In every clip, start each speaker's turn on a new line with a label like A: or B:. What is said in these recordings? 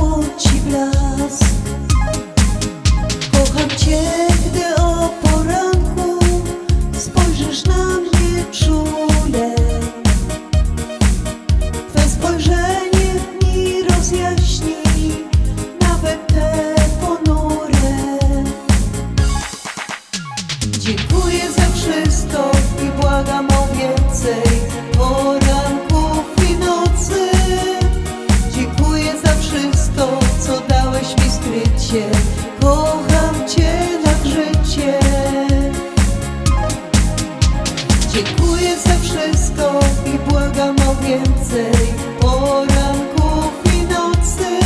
A: dało ci blask. Kocham cię, gdy o poranku Spojrzysz na mnie, czuję Twe spojrzenie mi rozjaśni Nawet te ponure Dziękuję. wszystko i błagam o więcej poranków i nocy.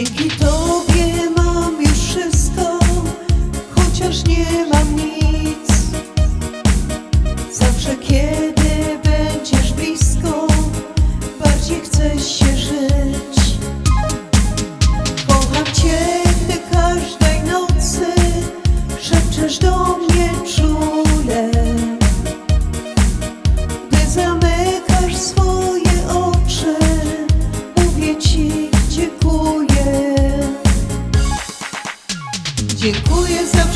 A: Dzięki Tobie mam już wszystko, chociaż nie mam nic. Zawsze kiedy będziesz blisko, bardziej chcesz się żyć. Kocham Cię, gdy każdej nocy szepczesz do mnie. Dziękuję za